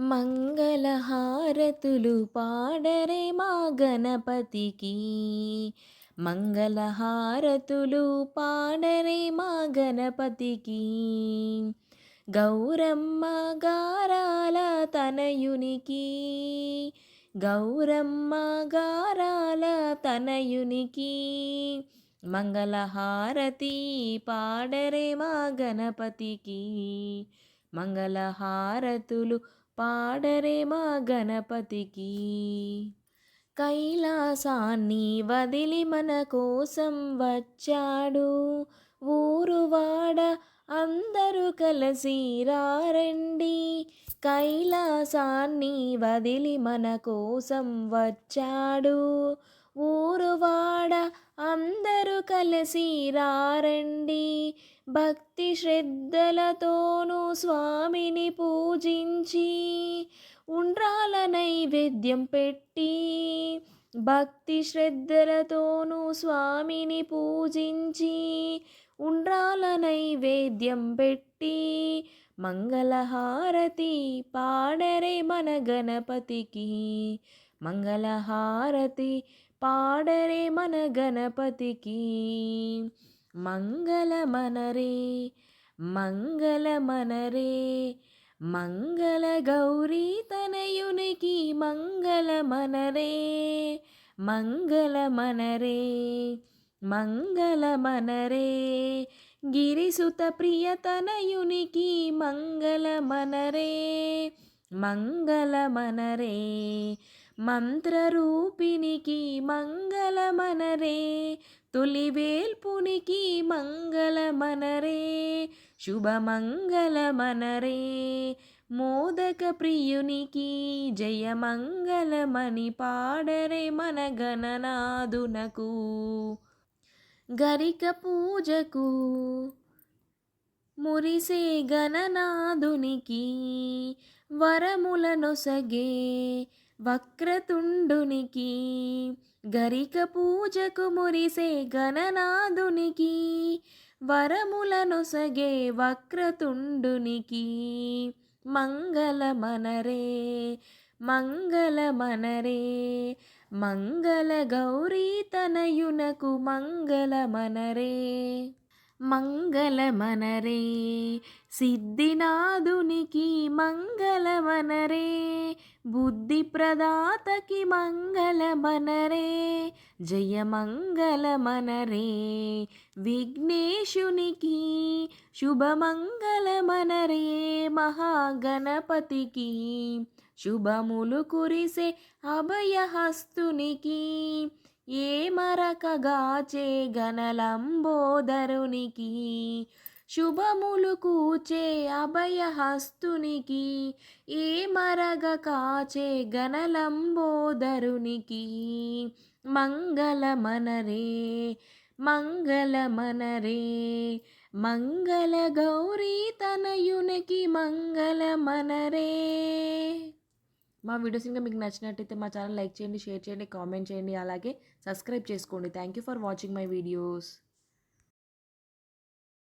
మంగళహారతులు పాడరే మా గణపతికి. మంగళహారతులు పాడరే మా గణపతికి. గౌరమ్మ గారాల తనయునికి. గౌరమ్మ గారాల తనయునికి. మంగళహారతి పాడరే మా గణపతికి. మంగళహారతులు పాడరే మా గణపతికి. కైలాసాన్ని వదిలి మన కోసం వచ్చాడు. ఊరువాడ అందరూ కలిసి రారండి. కైలాసాన్ని వదిలి మన కోసం వచ్చాడు. ఊరువాడ అందరూ కలిసి రారండి. భక్తి శ్రద్ధలతోనూ స్వామిని పూజించి ఉండ్రాల నైవేద్యం పెట్టి భక్తి శ్రద్ధలతోనూ స్వామిని పూజించి ఉండ్రాల నైవేద్యం పెట్టి మంగళహారతి పాడరే మన గణపతికి. మంగళహారతి పాడరే మన గణపతికి. మంగళమనరే మంగళమనరే మంగళ గౌరీ తనయునికి మంగళమనరే మంగళమనరే మంగళమనరే. గిరిసుత ప్రియతనయునికి మంగళమనరే మంగళమనరే. మంత్రరూపినికి మంగళమనరే తొలివేల్పునికి మంగళమనరే శుభమంగళమనరే. మోదక ప్రియునికి జయమంగళమణి పాడరే మన గణనాదునకు గరిక పూజకు మురిసే గణనాదునికి వరములనొసగే వక్రతుండునికి గరిక పూజకు మురిసే గణనాథునికి వరములను సగే వక్రతుండునికి. మంగళమనరే మంగళమనరే మంగళ గౌరీ తనయునకు మంగళమనరే. మంగళమనరే సిద్ధినాథునికి మంగళమనరే. బుద్ధి ప్రదాతకి మంగళమనరే జయమంగళమనరే. విఘ్నేశునికి శుభమంగళమనరే మహాగణపతికి శుభములు కురిసే అభయహస్తునికి ఏ మరకగాచే గణలంబోదరునికి శుభములు కూచే అభయహస్తునికి ఏ మరగ కాచే గణలంబోదరునికి మంగళమనరే మంగళమనరే మంగళ గౌరీ తనయునికి మంగళమనరే. మా వీడియోస్ ఇంకా మీకు నచ్చినట్టయితే మా ఛానల్ లైక్ చేయండి షేర్ చేయండి కామెంట్ చేయండి అలాగే సబ్స్క్రైబ్ చేసుకోండి. Thank you for watching my videos